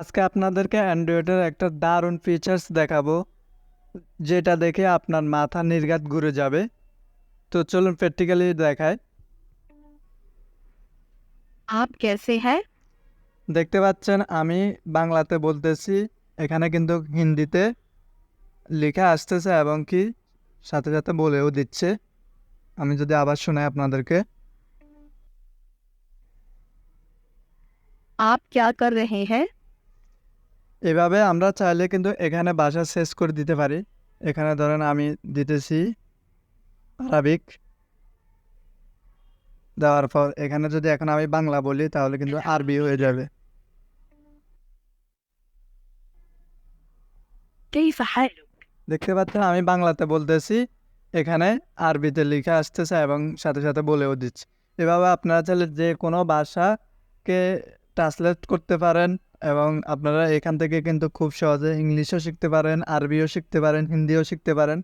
আজকে আপনাদেরকে অ্যান্ড্রয়েডের একটা দারুণ ফিচার্স দেখাবো যেটা দেখে আপনার মাথা নির্ঘাত ঘুরে যাবে। তো চলুন প্র্যাকটিক্যালি দেখায় আপ কেসে হ্যাঁ? দেখতে পাচ্ছেন আমি বাংলাতে বলতেছি এখানে কিন্তু হিন্দিতে লেখা আসতেছে এবং কি সাথে সাথে বলেও দিচ্ছে। আমি যদি আবার শোনাই আপনাদেরকে। আপ ক্যা কর রহে হ্যাঁ? এভাবে আমরা চাইলে কিন্তু এখানে বাসা শেষ করে দিতে পারি। এখানে ধরেন আমি দিতেছি আরবিক। দেওয়ার পর এখানে যদি এখন আমি বাংলা বলি তাহলে কিন্তু আরবি হয়ে যাবে। দেখতে পাচ্ছেন আমি বাংলাতে বলতেছি। এখানে আরবিতে লিখে আসতেছে এবং সাথে সাথে বলেও দিচ্ছে। এভাবে আপনারা চাইলে যে কোনো ভাষাকে ট্রান্সলেট করতে পারেন। এবং আপনারা এখান থেকে কিন্তু খুব সহজে ইংলিশও শিখতে পারেন, আরবিও শিখতে পারেন, হিন্দিও শিখতে পারেন।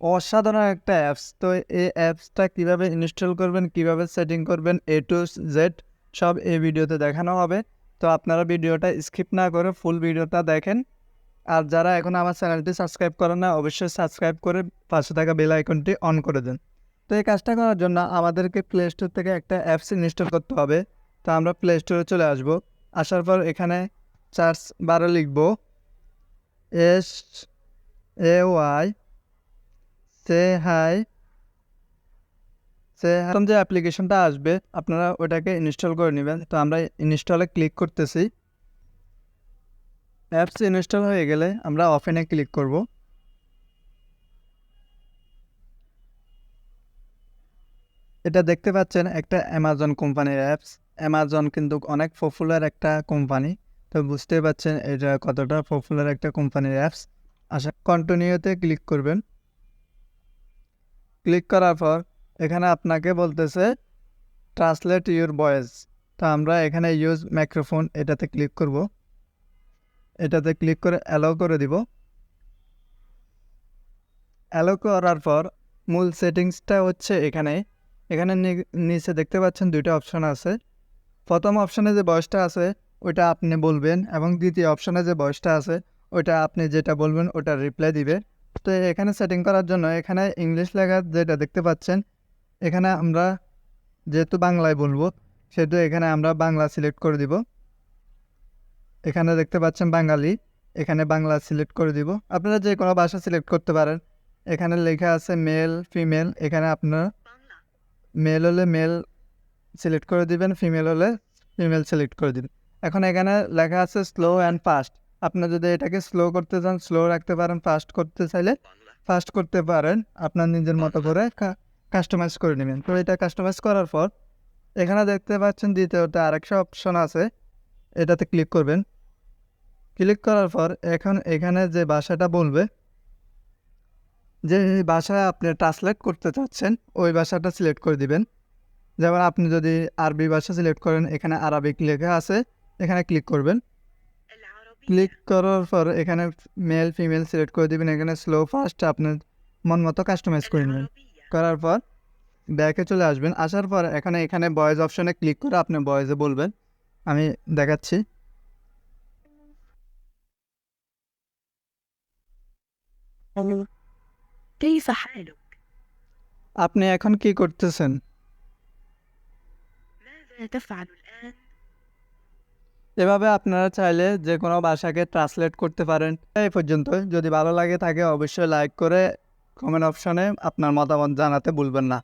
অসাধারণ একটা অ্যাপস তো এই অ্যাপসটা কীভাবে ইনস্টল করবেন, কীভাবে সেটিং করবেন এ টু জেড সব এই ভিডিওতে দেখানো হবে। তো আপনারা ভিডিওটা স্কিপ না করে ফুল ভিডিওটা দেখেন। আর যারা এখন আমার চ্যানেলটি সাবস্ক্রাইব করেন না, অবশ্যই সাবস্ক্রাইব করে পাশে থাকা বেল আইকনটি অন করে দেন। তো এই কাজটা করার জন্য আমাদেরকে প্লে স্টোর থেকে একটা অ্যাপস ইনস্টল করতে হবে। তো আমরা প্লে স্টোরে চলে আসব। আসার পর এখানে চার্জ বারে লিখব। S, A, Y, say, high, সে প্রথম যে অ্যাপ্লিকেশনটা আসবে, আপনারা ওটাকে ইনস্টল করে নেবেন। তো আমরা ইনস্টলে ক্লিক করতেছি। অ্যাপস ইনস্টল হয়ে গেলে আমরা অফেনে ক্লিক করব। এটা দেখতে পাচ্ছেন একটা অ্যামাজন কোম্পানির অ্যাপস। অ্যামাজন কিন্তু অনেক পপুলার একটা কোম্পানি তো বুঝতেই পারছেন এটা কতটা পপুলার একটা কোম্পানির অ্যাপস আশা কন্টিনিউতে ক্লিক করবেন। ক্লিক করার পর এখানে আপনাকে বলতেছে ট্রান্সলেট ইউর ভয়েস তো আমরা এখানে ইউজ মাইক্রোফোন এটাতে ক্লিক করব। এটাতে ক্লিক করে অ্যালো করে দিব। অ্যালো করার পর মূল সেটিংসটা হচ্ছে এখানে। এখানে নিচে দেখতে পাচ্ছেন দুইটা অপশন আছে। প্রথম অপশনে যে বয়সটা আছে ওইটা আপনি বলবেন এবং দ্বিতীয় অপশনে যে বয়সটা আছে ওইটা আপনি যেটা বলবেন ওটা রিপ্লাই দিবে। তো এখানে সেটিং করার জন্য এখানে ইংলিশ লেখা যেটা দেখতে পাচ্ছেন এখানে আমরা যেহেতু বাংলায় বলব সেহেতু এখানে আমরা বাংলা সিলেক্ট করে দিব। এখানে দেখতে পাচ্ছেন বাঙালি এখানে বাংলা সিলেক্ট করে দিব। আপনারা যে কোনো ভাষা সিলেক্ট করতে পারেন। এখানে লেখা আছে মেল ফিমেল এখানে আপনারা মেল হলে মেল সিলেক্ট করে দিবেন ফিমেল হলে ফিমেল সিলেক্ট করে দিবেন। এখন এখানে লেখা আছে স্লো অ্যান্ড ফাস্ট আপনি যদি এটাকে স্লো করতে চান স্লো রাখতে পারেন ফাস্ট করতে চাইলে ফাস্ট করতে পারেন। আপনার নিজের মতো করে কাস্টমাইজ করে নেবেন। তো এটা কাস্টমাইজ করার পর এখানে দেখতে পাচ্ছেন দ্বিতীয়টা আরেকটা অপশন আছে। এটাতে ক্লিক করবেন। ক্লিক করার পর এখন এখানে যে ভাষাটা বলবে, যে ভাষা আপনি ট্রান্সলেট করতে চাচ্ছেন, ওই ভাষাটা সিলেক্ট করে দিবেন। যেমন আপনি যদি আরবি ভাষা সিলেক্ট করেন এখানে আরবিক লেখা আছে এখানে ক্লিক করবেন। ক্লিক করার পর এখানে মেল ফিমেল সিলেক্ট করে দেবেন এখানে স্লো ফাস্ট আপনার মন মতো কাস্টমাইজ করে নেবেন। করার পর ব্যাকে চলে আসবেন আসার পর এখানে এখানে বয়েজ অপশনে ক্লিক করে আপনি বয়েজে বলবেন। আমি দেখাচ্ছি। আপনি এখন কি করতেছেন? تفعل الآن এভাবে আপনারা চাইলে যে কোনো ভাষাকে ট্রান্সলেট করতে পারেন এই পর্যন্ত যদি ভালো লাগে থাকে অবশ্যই লাইক করে কমেন্ট অপশনে আপনার মতামত জানাতে ভুলবেন না